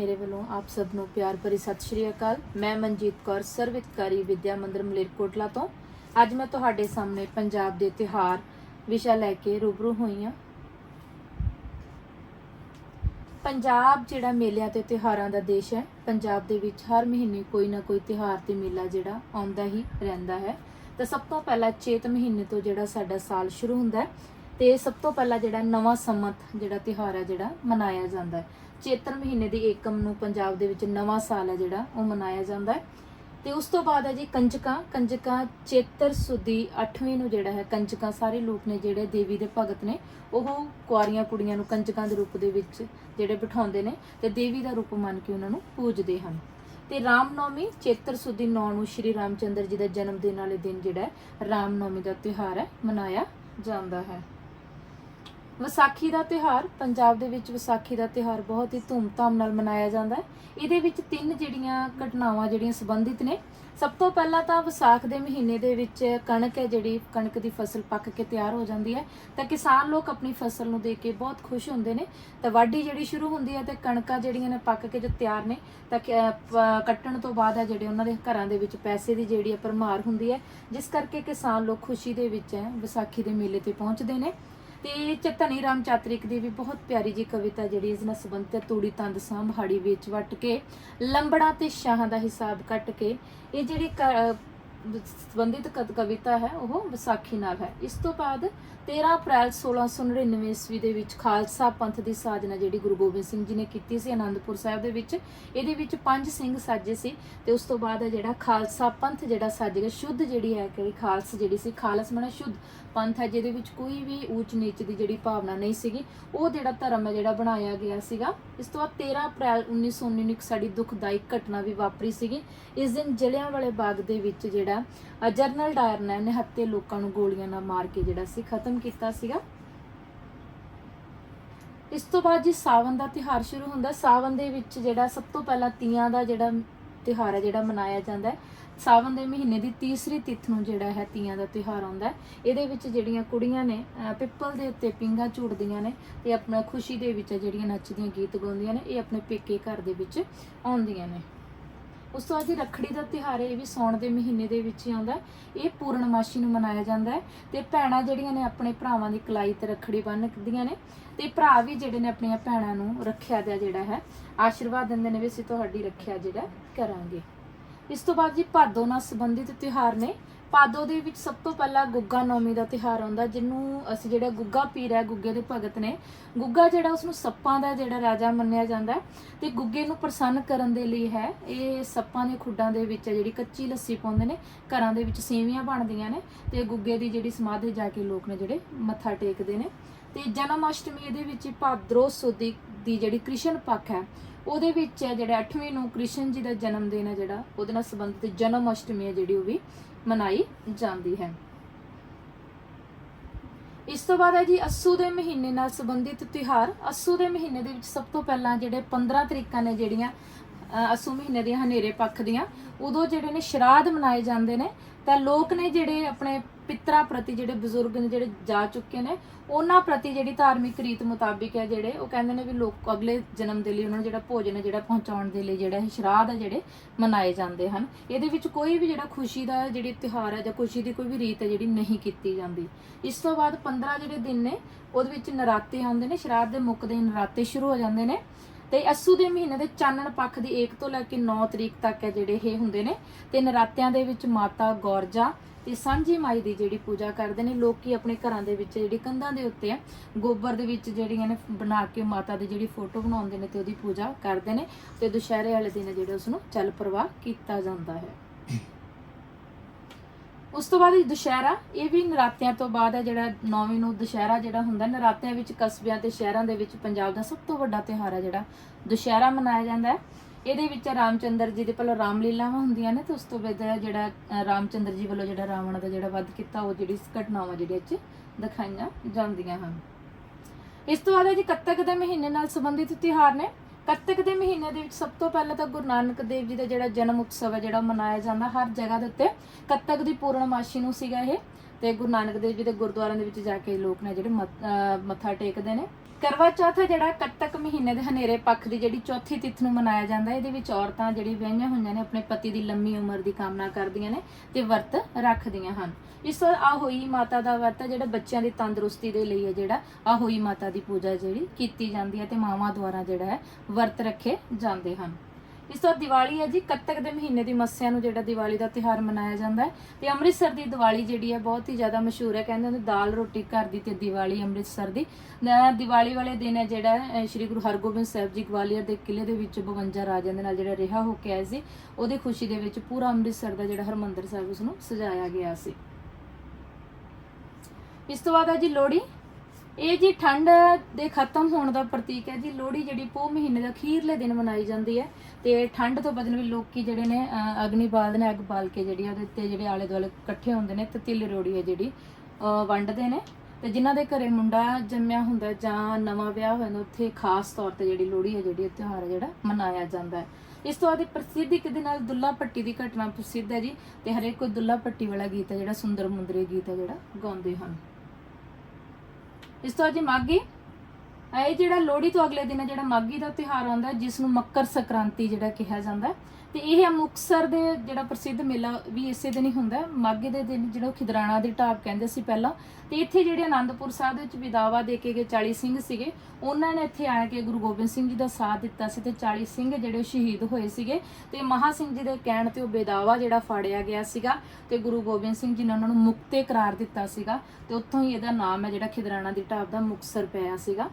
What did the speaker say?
ਮੇਰੇ ਵੱਲੋਂ ਆਪ ਸਭ ਨੂੰ ਪਿਆਰ ਭਰੀ ਸਤਿ ਸ਼੍ਰੀ ਅਕਾਲ। ਮੈਂ ਮਨਜੀਤ ਕੌਰ, ਸਰਵਿਤਕਾਰੀ ਵਿਦਿਆ ਮੰਦਰ ਮਲੇਰਕੋਟਲਾ ਤੋਂ। ਅੱਜ ਮੈਂ ਤੁਹਾਡੇ ਸਾਹਮਣੇ ਪੰਜਾਬ ਦੇ ਤਿਉਹਾਰ ਵਿਸ਼ਾ ਲੈ ਕੇ ਰੂਬਰੂ ਹੋਈ ਹਾਂ। ਪੰਜਾਬ ਜਿਹੜਾ ਮੇਲਿਆਂ ਤੇ ਤਿਉਹਾਰਾਂ ਦਾ ਦੇਸ਼ ਹੈ, ਪੰਜਾਬ ਦੇ ਵਿੱਚ ਹਰ ਮਹੀਨੇ ਕੋਈ ਨਾ ਕੋਈ ਤਿਉਹਾਰ ਤੇ ਮੇਲਾ ਜਿਹੜਾ ਆਉਂਦਾ ਹੀ ਰਹਿੰਦਾ ਹੈ। ਤਾਂ ਸਭ ਤੋਂ ਪਹਿਲਾਂ ਚੇਤ ਮਹੀਨੇ ਤੋਂ ਜਿਹੜਾ ਸਾਡਾ ਸਾਲ ਸ਼ੁਰੂ ਹੁੰਦਾ ਹੈ, ਤੇ ਸਭ ਤੋਂ ਪਹਿਲਾਂ ਜਿਹੜਾ ਨਵਾਂ ਸੰਮਤ ਜਿਹੜਾ ਤਿਉਹਾਰ ਹੈ ਜਿਹੜਾ ਮਨਾਇਆ ਜਾਂਦਾ ਹੈ। ਚੇਤਰ ਮਹੀਨੇ ਦੀ ਏਕਮ ਨੂੰ ਪੰਜਾਬ ਦੇ ਵਿੱਚ ਨਵਾਂ ਸਾਲ ਹੈ ਜਿਹੜਾ, ਉਹ ਮਨਾਇਆ ਜਾਂਦਾ ਹੈ। ਤੇ ਉਸ ਤੋਂ ਬਾਅਦ ਹੈ ਜੀ ਕੰਜਕਾਂ ਕੰਜਕਾਂ ਚੇਤਰ ਸੁਦੀ 8ਵੀਂ ਨੂੰ ਜਿਹੜਾ ਹੈ, ਕੰਜਕਾਂ ਸਾਰੇ ਲੋਕ ਨੇ ਜਿਹੜੇ ਦੇਵੀ ਦੇ ਭਗਤ ਨੇ, ਉਹ ਕੁਆਰੀਆਂ ਕੁੜੀਆਂ ਨੂੰ ਕੰਜਕਾਂ ਦੇ ਰੂਪ ਦੇ ਵਿੱਚ ਜਿਹੜੇ ਬਿਠਾਉਂਦੇ ਨੇ ਤੇ ਦੇਵੀ ਦਾ ਰੂਪ ਮੰਨ ਕੇ ਉਹਨਾਂ ਨੂੰ ਪੂਜਦੇ ਹਨ। ਤੇ ਰਾਮਨੌਮੀ ਚੇਤਰ ਸੁਦੀ 9 ਨੂੰ ਸ਼੍ਰੀ ਰਾਮਚੰਦਰ ਜੀ ਦਾ ਜਨਮ ਦਿਨ ਵਾਲੇ ਦਿਨ ਜਿਹੜਾ ਹੈ, ਰਾਮਨੌਮੀ ਦਾ ਤਿਉਹਾਰ ਹੈ, ਮਨਾਇਆ ਜਾਂਦਾ ਹੈ। ਵਿਸਾਖੀ ਦਾ ਤਿਉਹਾਰ ਪੰਜਾਬ ਦੇ ਵਿੱਚ ਵਿਸਾਖੀ ਦਾ ਤਿਉਹਾਰ ਬਹੁਤ ਹੀ ਧੂਮਧਾਮ ਨਾਲ ਮਨਾਇਆ ਜਾਂਦਾ ਹੈ। ਇਹਦੇ ਵਿੱਚ ਤਿੰਨ ਜਿਹੜੀਆਂ ਘਟਨਾਵਾਂ ਜਿਹੜੀਆਂ ਸੰਬੰਧਿਤ ਨੇ। ਸਭ ਤੋਂ ਪਹਿਲਾਂ ਤਾਂ ਵਿਸਾਖ ਦੇ ਮਹੀਨੇ ਦੇ ਵਿੱਚ ਕਣਕ ਹੈ ਜਿਹੜੀ ਕਣਕ ਦੀ ਫਸਲ ਪੱਕ ਕੇ ਤਿਆਰ ਹੋ ਜਾਂਦੀ ਹੈ। ਤਾਂ ਕਿਸਾਨ ਲੋਕ ਆਪਣੀ ਫਸਲ ਨੂੰ ਦੇਖ ਕੇ ਬਹੁਤ ਖੁਸ਼ ਹੁੰਦੇ ਨੇ। ਤਾਂ ਵਾਢੀ ਜਿਹੜੀ ਸ਼ੁਰੂ ਹੁੰਦੀ ਹੈ ਤੇ ਕਣਕਾਂ ਜਿਹੜੀਆਂ ਨੇ ਪੱਕ ਕੇ ਜੋ ਤਿਆਰ ਨੇ ਤਾਂ ਕਿ, ਕੱਟਣ ਤੋਂ ਬਾਅਦ ਹੈ ਜਿਹੜੇ ਉਹਨਾਂ ਦੇ ਘਰਾਂ ਦੇ ਵਿੱਚ ਪੈਸੇ ਦੀ ਜਿਹੜੀ ਹੈ ਭਰਮਾਰ ਹੁੰਦੀ ਹੈ। ਜਿਸ ਕਰਕੇ ਕਿਸਾਨ ਲੋਕ ਖੁਸ਼ੀ ਦੇ ਵਿੱਚ ਹੈ ਵਿਸਾਖੀ ਦੇ ਮੇਲੇ ਤੇ ਪਹੁੰਚਦੇ ਨੇ। ਤੇ ਚਤਨੀ ਰਾਮ ਚਾਤਰਿਕ ਦੀ ਵੀ ਬਹੁਤ ਪਿਆਰੀ ਜੀ ਕਵਿਤਾ ਜਿਹੜੀ ਇਸ ਨਾਲ ਸੰਬੰਧਿਤ ਹੈ, ਤੂੜੀ ਤੰਦ ਸਾਂਭਾੜੀ ਵਿੱਚ ਵੱਟ ਕੇ ਲੰਬੜਾ ਤੇ ਸ਼ਾਹਾਂ ਦਾ ਹਿਸਾਬ ਕੱਟ ਕੇ ਇਹ ਜਿਹੜੀ ਕ- ਸੰਬੰਧਿਤ ਕਤ- ਕਵਿਤਾ ਹੈ ਉਹ ਵਿਸਾਖੀ ਨਾਲ ਹੈ। ਇਸ ਤੋਂ ਬਾਅਦ 13 ਅਪ੍ਰੈਲ 1699 ਈਸਵੀ ਦੇ ਵਿੱਚ ਖਾਲਸਾ ਪੰਥ ਦੀ ਸਾਜਨਾ ਜਿਹੜੀ ਗੁਰੂ ਗੋਬਿੰਦ ਸਿੰਘ ਜੀ ਨੇ ਕੀਤੀ ਸੀ ਆਨੰਦਪੁਰ ਸਾਹਿਬ ਦੇ ਵਿੱਚ, ਇਹਦੇ ਵਿੱਚ ਪੰਜ ਸਿੰਘ ਸਾਜੇ ਸੀ ਤੇ ਉਸ ਤੋਂ ਬਾਅਦ ਹੈ ਜਿਹੜਾ ਖਾਲਸਾ ਪੰਥ ਜਿਹੜਾ ਸਾਜ ਗਿਆ, ਸ਼ੁੱਧ ਜਿਹੜੀ ਹੈ ਕਿ ਖਾਲਸ ਜਿਹੜੀ ਸੀ, ਖਾਲਸ ਮਨਾ ਸ਼ੁੱਧ ਪੰਥ ਹੈ, ਜਿਹਦੇ ਵਿੱਚ ਕੋਈ ਵੀ ਊਚ ਨੀਚ ਦੀ ਜਿਹੜੀ ਭਾਵਨਾ ਨਹੀਂ ਸੀਗੀ, ਉਹ ਜਿਹੜਾ ਧਰਮ ਹੈ ਜਿਹੜਾ ਬਣਾਇਆ ਗਿਆ ਸੀਗਾ। ਇਸ ਤੋਂ ਬਾਅਦ 13 ਅਪ੍ਰੈਲ 1919 ਨੂੰ ਇੱਕ ਸਾਡੀ ਦੁਖਦਾਇਕ ਘਟਨਾ ਵੀ ਵਾਪਰੀ ਸੀਗੀ। ਇਸ ਦਿਨ ਜਲਿਆਂਵਾਲੇ ਬਾਗ ਦੇ ਵਿੱਚ ਜਿਹੜਾ ਅ, ਜਨਰਲ ਡਾਇਰ ਨੇ ਨਿਹੱਤੇ ਲੋਕਾਂ ਨੂੰ ਗੋਲੀਆਂ ਨਾਲ ਮਾਰ ਕੇ ਜਿਹੜਾ ਸੀ ਖਤਮ ਕੀਤਾ ਸੀਗਾ। ਇਸ ਤੋਂ ਬਾਅਦ ਜੀ ਸਾਵਨ ਦਾ ਤਿਹਾਰ ਸ਼ੁਰੂ ਹੁੰਦਾ। ਸਾਵਨ ਦੇ ਵਿੱਚ ਜਿਹੜਾ ਸਭ ਤੋਂ ਪਹਿਲਾਂ ਤੀਆਂ ਦਾ ਜਿਹੜਾ ਤਿਹਾਰ ਹੈ ਜਿਹੜਾ ਮਨਾਇਆ ਜਾਂਦਾ ਹੈ। ਸਾਵਨ ਦੇ ਮਹੀਨੇ ਦੀ ਤੀਸਰੀ ਤਿਥ ਨੂੰ ਜਿਹੜਾ ਹੈ ਤੀਆਂ ਦਾ ਤਿਹਾਰ ਆਉਂਦਾ ਹੈ। ਇਹਦੇ ਵਿੱਚ ਜਿਹੜੀਆਂ ਕੁੜੀਆਂ ਨੇ ਪਿੱਪਲ ਦੇ ਉੱਤੇ ਪਿੰਗਾ ਝੂਟਦੀਆਂ ਨੇ ਤੇ ਆਪਣਾ ਖੁਸ਼ੀ ਦੇ ਵਿੱਚ ਜਿਹੜੀਆਂ ਨੱਚਦੀਆਂ ਗੀਤ ਗਾਉਂਦੀਆਂ ਨੇ ਇਹ ਆਪਣੇ ਪੇਕੇ ਘਰ ਦੇ ਵਿੱਚ ਆਉਂਦੀਆਂ ਨੇ। ਉਸ ਤੋਂ ਬਾਅਦ ਜੀ ਰੱਖੜੀ ਦਾ ਤਿਉਹਾਰ ਹੈ ਇਹ ਵੀ ਸੌਣ ਦੇ ਮਹੀਨੇ ਦੇ ਵਿੱਚ ਹੀ ਆਉਂਦਾ ਇਹ ਪੂਰਨਮਾਸ਼ੀ ਨੂੰ ਮਨਾਇਆ ਜਾਂਦਾ ਹੈ ਤੇ ਭੈਣਾਂ ਜਿਹੜੀਆਂ ਨੇ ਆਪਣੇ ਭਰਾਵਾਂ ਦੀ ਕਲਾਈ ਤੇ ਰੱਖੜੀ ਬੰਨ੍ਹਦੀਆਂ ਨੇ ਤੇ ਭਰਾ ਵੀ ਜਿਹੜੇ ਨੇ ਆਪਣੀਆਂ ਭੈਣਾਂ ਨੂੰ ਰੱਖਿਆ ਦਾ ਜਿਹੜਾ ਹੈ, ਆਸ਼ੀਰਵਾਦ ਦਿੰਦੇ ਨੇ ਵੀ ਅਸੀਂ ਤੁਹਾਡੀ ਰੱਖਿਆ ਜਿਹੜਾ ਕਰਾਂਗੇ। ਇਸ ਤੋਂ ਬਾਅਦ ਜੀ ਭਾਦੋ ਨਾਲ ਸੰਬੰਧਿਤ ਤਿਉਹਾਰ ਨੇ ਭਾਦੋ ਦੇ ਵਿੱਚ ਸਭ ਤੋਂ ਪਹਿਲਾਂ ਗੁੱਗਾ ਨੌਮੀ ਦਾ ਤਿਉਹਾਰ ਆਉਂਦਾ, ਜਿਹਨੂੰ ਅਸੀਂ ਜਿਹੜਾ ਗੁੱਗਾ ਪੀਰ ਹੈ, ਗੁੱਗੇ ਦੇ ਭਗਤ ਨੇ। ਗੁੱਗਾ ਜਿਹੜਾ ਉਸ ਨੂੰ ਸੱਪਾਂ ਦਾ ਜਿਹੜਾ ਰਾਜਾ ਮੰਨਿਆ ਜਾਂਦਾ ਹੈ ਤੇ ਗੁੱਗੇ ਨੂੰ ਪ੍ਰਸੰਨ ਕਰਨ ਦੇ ਲਈ ਹੈ। ਇਹ ਸੱਪਾਂ ਦੇ ਖੁੱਡਾਂ ਦੇ ਵਿੱਚ ਜਿਹੜੀ ਕੱਚੀ ਲੱਸੀ ਪਾਉਂਦੇ ਨੇ, ਘਰਾਂ ਦੇ ਵਿੱਚ ਸੇਵੀਆਂ ਬਣਦੀਆਂ ਨੇ ਤੇ ਗੁੱਗੇ ਦੀ ਜਿਹੜੀ ਸਮਾਧੀ ਜਾ ਕੇ ਲੋਕ ਨੇ ਜਿਹੜੇ ਮੱਥਾ ਟੇਕਦੇ ਨੇ। ਤੇ ਜਨਮ ਅਸ਼ਟਮੀ ਇਹਦੇ ਵਿੱਚ ਭਾਦਰੋ ਸੁਦੀ ਦੀ ਜਿਹੜੀ ਕ੍ਰਿਸ਼ਨ ਪੱਖ ਹੈ ਉਹਦੇ ਵਿੱਚ ਹੈ ਜਿਹੜੇ 8ਵੀਂ ਨੂੰ ਕ੍ਰਿਸ਼ਨ ਜੀ ਦਾ ਜਨਮ ਦਿਨ ਹੈ ਜਿਹੜਾ ਉਹਦੇ ਨਾਲ ਸੰਬੰਧਿਤ ਜਨਮ ਅਸ਼ਟਮੀ ਹੈ ਜਿਹੜੀ ਉਹ ਵੀ ਮਨਾਈ ਜਾਂਦੀ ਹੈ। ਇਸ ਤੋਂ ਬਾਅਦ ਹੈ ਜੀ ਅਸੂ ਦੇ ਮਹੀਨੇ ਨਾਲ ਸੰਬੰਧਿਤ ਤਿਉਹਾਰ। ਅਸੂ ਦੇ ਮਹੀਨੇ ਦੇ ਵਿੱਚ ਸਭ ਤੋਂ ਪਹਿਲਾਂ ਜਿਹੜੇ 15 ਤਰੀਕਾਂ ਨੇ ਜਿਹੜੀਆਂ ਅ, ਅਸੂ ਮਹੀਨੇ ਦੀਆਂ ਹਨੇਰੇ ਪੱਖ ਦੀਆਂ ਉਦੋਂ ਜਿਹੜੇ ਨੇ ਸ਼ਰਾਧ ਮਨਾਏ ਜਾਂਦੇ ਨੇ। ਤਾਂ ਲੋਕ ਨੇ ਜਿਹੜੇ ਆਪਣੇ ਪਿਤਰਾਂ ਪ੍ਰਤੀ ਜਿਹੜੇ ਬਜ਼ੁਰਗ ਨੇ, ਜਿਹੜੇ ਜਾ ਚੁੱਕੇ ਨੇ, ਉਹਨਾਂ ਪ੍ਰਤੀ ਜਿਹੜੀ ਧਾਰਮਿਕ ਰੀਤ ਮੁਤਾਬਿਕ ਹੈ ਜਿਹੜੇ, ਉਹ ਕਹਿੰਦੇ ਨੇ ਵੀ ਲੋਕ ਅਗਲੇ ਜਨਮ ਦੇ ਲਈ ਉਹਨਾਂ ਨੂੰ ਜਿਹੜਾ ਭੋਜਨ ਹੈ, ਜਿਹੜਾ ਪਹੁੰਚਾਉਣ ਦੇ ਲਈ ਜਿਹੜਾ ਸ਼ਰਾਧ ਹੈ, ਜਿਹੜੇ ਮਨਾਏ ਜਾਂਦੇ ਹਨ। ਇਹਦੇ ਵਿੱਚ ਕੋਈ ਵੀ ਜਿਹੜਾ ਖੁਸ਼ੀ ਦਾ ਜਿਹੜੀ ਤਿਉਹਾਰ ਹੈ ਜਾਂ ਖੁਸ਼ੀ ਦੀ ਕੋਈ ਵੀ ਰੀਤ ਹੈ, ਜਿਹੜੀ ਨਹੀਂ ਕੀਤੀ ਜਾਂਦੀ। ਇਸ ਤੋਂ ਬਾਅਦ 15 ਜਿਹੜੇ ਦਿਨ ਨੇ, ਉਹਦੇ ਵਿੱਚ ਨਰਾਤੇ ਆਉਂਦੇ ਨੇ, ਸ਼ਰਾਧ ਦੇ ਮੁੱਕਦੇ ਨਰਾਤੇ ਸ਼ੁਰੂ ਹੋ ਜਾਂਦੇ ਨੇ। ਤੇ ਅਸੂ ਦੇ ਮਹੀਨੇ ਦੇ ਚਾਨਣ ਪੱਖ ਦੀ 1 ਤੋਂ ਲੈ ਕੇ 9 ਤਰੀਕ ਤੱਕ ਹੈ ਜਿਹੜੇ ਇਹ ਹੁੰਦੇ ਨੇ। ਤੇ ਨਰਾਤਿਆਂ ਦੇ ਵਿੱਚ ਮਾਤਾ ਗੌਰਜਾ ਤੇ ਸਾਂਝੀ ਮਾਈ ਦੀ ਜਿਹੜੀ ਪੂਜਾ ਕਰਦੇ ਨੇ, ਲੋਕੀ ਆਪਣੇ ਘਰਾਂ ਦੇ ਵਿੱਚ ਜਿਹੜੀ ਕੰਧਾਂ ਦੇ ਉੱਤੇ ਆ, ਗੋਬਰ ਦੇ ਵਿੱਚ ਜਿਹੜੀਆਂ ਨੇ ਬਣਾ ਕੇ ਮਾਤਾ ਦੀ ਜਿਹੜੀ ਫੋਟੋ ਬਣਾਉਂਦੇ ਨੇ ਤੇ ਉਹਦੀ ਪੂਜਾ ਕਰਦੇ ਨੇ ਤੇ ਦੁਸ਼ਹਿਰੇ ਵਾਲੇ ਦਿਨ ਜਿਹੜੇ ਉਸ ਨੂੰ ਚੱਲ ਪ੍ਰਵਾਹ ਕੀਤਾ ਜਾਂਦਾ ਹੈ। ਉਸ ਤੋਂ ਬਾਅਦ ਦੁਸ਼ਹਿਰਾ, ਇਹ ਵੀ ਨਰਾਤਿਆਂ ਤੋਂ ਬਾਅਦ ਹੈ ਜਿਹੜਾ ਨੌਵੀਂ ਨੂੰ ਦੁਸ਼ਹਿਰਾ ਜਿਹੜਾ ਹੁੰਦਾ, ਨਰਾਤਿਆਂ ਵਿੱਚ ਕਸਬਿਆਂ ਤੇ ਸ਼ਹਿਰਾਂ ਦੇ ਵਿੱਚ ਪੰਜਾਬ ਦਾ ਸਭ ਤੋਂ ਵੱਡਾ ਤਿਉਹਾਰ ਹੈ ਜਿਹੜਾ ਦੁਸ਼ਹਿਰਾ ਮਨਾਇਆ ਜਾਂਦਾ ਹੈ। ਇਹਦੇ ਵਿੱਚ ਰਾਮਚੰਦਰ ਜੀ ਦੇ ਪਹਿਲਾਂ ਰਾਮਲੀਲਾਵਾਂ ਹੁੰਦੀਆਂ ਨੇ ਤੇ ਉਸ ਤੋਂ ਬਾਅਦ ਜਿਹੜਾ ਰਾਮਚੰਦਰ ਜੀ ਵੱਲੋਂ ਜਿਹੜਾ ਰਾਵਣ ਦਾ ਜਿਹੜਾ ਵੱਧ ਕੀਤਾ, ਉਹ ਜਿਹੜੀ ਘਟਨਾਵਾਂ ਜਿਹੜੀਆਂ ਚ ਦਿਖਾਈਆਂ ਜਾਂਦੀਆਂ ਹਨ। ਇਸ ਤੋਂ ਬਾਅਦ ਜੀ ਕੱਤਕ ਦੇ ਮਹੀਨੇ ਨਾਲ ਸੰਬੰਧਿਤ ਤਿਉਹਾਰ ਨੇ। ਕੱਤਕ ਦੇ ਮਹੀਨੇ ਦੇ ਵਿੱਚ ਸਭ ਤੋਂ ਪਹਿਲਾਂ ਤਾਂ ਗੁਰੂ ਨਾਨਕ ਦੇਵ ਜੀ ਦਾ ਜਿਹੜਾ ਜਨਮ ਉਤਸਵ ਹੈ, ਜਿਹੜਾ ਉਹ ਮਨਾਇਆ ਜਾਂਦਾ ਹਰ ਜਗ੍ਹਾ ਦੇ ਉੱਤੇ। ਕੱਤਕ ਦੀ ਪੂਰਨਮਾਸ਼ੀ ਨੂੰ ਸੀਗਾ ਇਹ ਤੇ ਗੁਰੂ ਨਾਨਕ ਦੇਵ ਜੀ ਦੇ ਗੁਰਦੁਆਰਿਆਂ ਦੇ ਵਿੱਚ ਜਾ ਕੇ ਲੋਕ ਨੇ ਜਿਹੜੇ ਅਹ, ਮੱਥਾ ਟੇਕਦੇ ਨੇ। ਕਰਵਾ ਚੌਥ ਜਿਹੜਾ ਕੱਤਕ ਮਹੀਨੇ ਦੇ ਹਨੇਰੇ ਪੱਖ ਦੀ ਜਿਹੜੀ ਚੌਥੀ ਤਿਥ ਨੂੰ ਮਨਾਇਆ ਜਾਂਦਾ ਇਹਦੇ ਵਿੱਚ ਔਰਤਾਂ ਜਿਹੜੀ ਵਿਆਹੀਆਂ ਹੋਈਆਂ ਨੇ, ਆਪਣੇ ਪਤੀ ਦੀ ਲੰਮੀ ਉਮਰ ਦੀ ਕਾਮਨਾ ਕਰਦੀਆਂ ਨੇ ਤੇ ਵਰਤ ਰੱਖਦੀਆਂ ਹਨ। ਇਸ ਤੋਂ ਆ ਹੋਈ ਮਾਤਾ ਦਾ ਵਰਤ ਹੈ, ਜਿਹੜਾ ਬੱਚਿਆਂ ਦੀ ਤੰਦਰੁਸਤੀ ਦੇ ਲਈ ਹੈ, ਜਿਹੜਾ ਆ ਹੋਈ ਮਾਤਾ ਦੀ ਪੂਜਾ ਜਿਹੜੀ ਕੀਤੀ ਜਾਂਦੀ ਹੈ ਤੇ ਮਾਵਾਂ ਦੁਆਰਾ ਜਿਹੜਾ ਹੈ, ਵਰਤ ਰੱਖੇ ਜਾਂਦੇ ਹਨ। ਇਸ ਤੋਂ ਬਾਅਦ ਦੀਵਾਲੀ ਹੈ ਜੀ, ਕੱਤਕ ਦੇ ਮਹੀਨੇ ਦੀ ਮੱਸਿਆ ਨੂੰ ਜਿਹੜਾ ਦੀਵਾਲੀ ਦਾ ਤਿਉਹਾਰ ਮਨਾਇਆ ਜਾਂਦਾ ਹੈ। ਤੇ ਅੰਮ੍ਰਿਤਸਰ ਦੀ ਦੀਵਾਲੀ ਜਿਹੜੀ ਹੈ ਬਹੁਤ ਹੀ ਜ਼ਿਆਦਾ ਮਸ਼ਹੂਰ ਹੈ, ਕਹਿੰਦੇ ਨੇ ਦਾਲ ਰੋਟੀ ਘਰ ਦੀ ਤੇ ਦੀਵਾਲੀ ਅੰਮ੍ਰਿਤਸਰ ਦੀ। ਦੀਵਾਲੀ ਵਾਲੇ ਦਿਨ ਹੈ ਜਿਹੜਾ ਸ਼੍ਰੀ ਗੁਰੂ ਹਰਗੋਬਿੰਦ ਸਾਹਿਬ ਜੀ ਗਵਾਲੀਅਰ ਦੇ ਕਿਲੇ ਦੇ ਵਿੱਚ 52 ਰਾਜਿਆਂ ਦੇ ਨਾਲ ਜਿਹੜਾ ਰਿਹਾ ਹੋ ਕੇ ਆਏ ਸੀ, ਉਹਦੀ ਖੁਸ਼ੀ ਦੇ ਵਿੱਚ ਪੂਰਾ ਅੰਮ੍ਰਿਤਸਰ ਦਾ ਜਿਹੜਾ ਹਰਮੰਦਰ ਸਾਹਿਬ ਉਸ ਨੂੰ ਸਜਾਇਆ ਗਿਆ ਸੀ। ਇਸ ਤੋਂ ਬਾਅਦ ਹੈ ਜੀ ਲੋਹੜੀ। ਇਹ ਜੀ ਠੰਡ ਦੇ ਖਤਮ ਹੋਣ ਦਾ ਪ੍ਰਤੀਕ ਹੈ ਜੀ। ਲੋਹੜੀ ਜਿਹੜੀ ਪੋਹ ਮਹੀਨੇ ਦਾ ਅਖੀਰਲੇ ਦਿਨ ਮਨਾਈ ਜਾਂਦੀ ਹੈ ਤੇ ਠੰਡ ਤੋਂ ਬਚਣ ਵੀ ਲੋਕੀ ਜਿਹੜੇ ਨੇ ਅਗਨੀ ਬਾਲਦੇ ਨੇ ਅੱਗ ਬਾਲ ਕੇ ਜਿਹੜੀ ਆ ਉਹਦੇ ਉੱਤੇ ਜਿਹੜੇ ਆਲੇ ਦੁਆਲੇ ਇਕੱਠੇ ਹੁੰਦੇ ਨੇ ਤੇ ਤਿਲ ਰੋੜੀ ਹੈ ਜਿਹੜੀ ਵੰਡਦੇ ਨੇ। ਤੇ ਜਿਨ੍ਹਾਂ ਦੇ ਘਰੇ ਮੁੰਡਾ ਜੰਮਿਆ ਹੁੰਦਾ ਜਾਂ ਨਵਾਂ ਵਿਆਹ ਹੋਇਆ ਹੁੰਦਾ, ਉੱਥੇ ਖਾਸ ਤੌਰ ਤੇ ਜਿਹੜੀ ਲੋਹੜੀ ਹੈ, ਜਿਹੜੀ ਤਿਉਹਾਰ ਹੈ, ਜਿਹੜਾ ਮਨਾਇਆ ਜਾਂਦਾ ਹੈ। ਇਸ ਤੋਂ ਬਾਅਦ ਇਹ ਪ੍ਰਸਿੱਧ ਇੱਕ ਦੇ ਨਾਲ ਦੁੱਲਾ ਭੱਟੀ ਦੀ ਘਟਨਾ ਪ੍ਰਸਿੱਧ ਹੈ ਜੀ। ਤੇ ਹਰੇਕ ਕੋਈ ਦੁੱਲਾ ਭੱਟੀ ਵਾਲਾ ਗੀਤ ਹੈ ਜਿਹੜਾ, ਸੁੰਦਰ ਮੁੰਦਰੀ ਗੀਤ ਹੈ ਜਿਹੜਾ, ਗਾਉਂਦੇ ਹਨ। ਇਸ ਤੋਂ ਬਾਅਦ ਜੀ ਮਾਘੀ ਇਹ ਜਿਹੜਾ ਲੋਹੜੀ ਤੋਂ ਅਗਲੇ ਦਿਨ ਹੈ, ਜਿਹੜਾ ਮਾਘੀ ਦਾ ਤਿਉਹਾਰ ਆਉਂਦਾ ਜਿਸ ਨੂੰ ਮੱਕਰ ਸੰਕ੍ਰਾਂਤੀ ਜਿਹੜਾ ਕਿਹਾ ਜਾਂਦਾ ਤੇ ਇਹ ਮੁਕਤਸਰ ਦੇ ਜਿਹੜਾ ਪ੍ਰਸਿੱਧ ਮੇਲਾ ਵੀ ਇਸੇ ਦਿਨ ਹੀ ਹੁੰਦਾ ਮਾਘੇ ਦੇ ਦਿਨ ਜਿਹੜਾ ਉਹ ਖਿਦਰਾਣਾ ਦੀ ਢਾਬ ਕਹਿੰਦੇ ਸੀ ਪਹਿਲਾਂ। ਤੇ ਇੱਥੇ ਜਿਹੜੇ ਆਨੰਦਪੁਰ ਸਾਹਿਬ ਦੇ ਵਿੱਚ ਵਿਦਾਵਾ ਦੇ ਕੇ ਗਏ 40 ਸਿੰਘ ਸੀਗੇ, ਉਹਨਾਂ ਨੇ ਇੱਥੇ ਆ ਕੇ ਗੁਰੂ ਗੋਬਿੰਦ ਸਿੰਘ ਜੀ ਦਾ ਸਾਥ ਦਿੱਤਾ ਸੀ ਤੇ 40 ਸਿੰਘ ਜਿਹੜੇ ਉਹ ਸ਼ਹੀਦ ਹੋਏ ਸੀਗੇ। ਤੇ ਮਹਾ ਸਿੰਘ ਜੀ ਦੇ ਕਹਿਣ ਤੇ ਉਹ ਵਿਦਾਵਾ ਜਿਹੜਾ ਫਾੜਿਆ ਗਿਆ ਸੀਗਾ ਤੇ ਗੁਰੂ ਗੋਬਿੰਦ ਸਿੰਘ ਜੀ ਨੇ ਉਹਨਾਂ ਨੂੰ ਮੁਕਤੇ ਕਰਾਰ ਦਿੱਤਾ ਸੀਗਾ ਤੇ ਉੱਥੋਂ ਹੀ ਇਹਦਾ ਨਾਮ ਹੈ ਜਿਹੜਾ ਖਿਦਰਾਣਾ ਦੀ ਢਾਬ ਦਾ ਮੁਕਤਸਰ ਪਿਆ ਸੀਗਾ।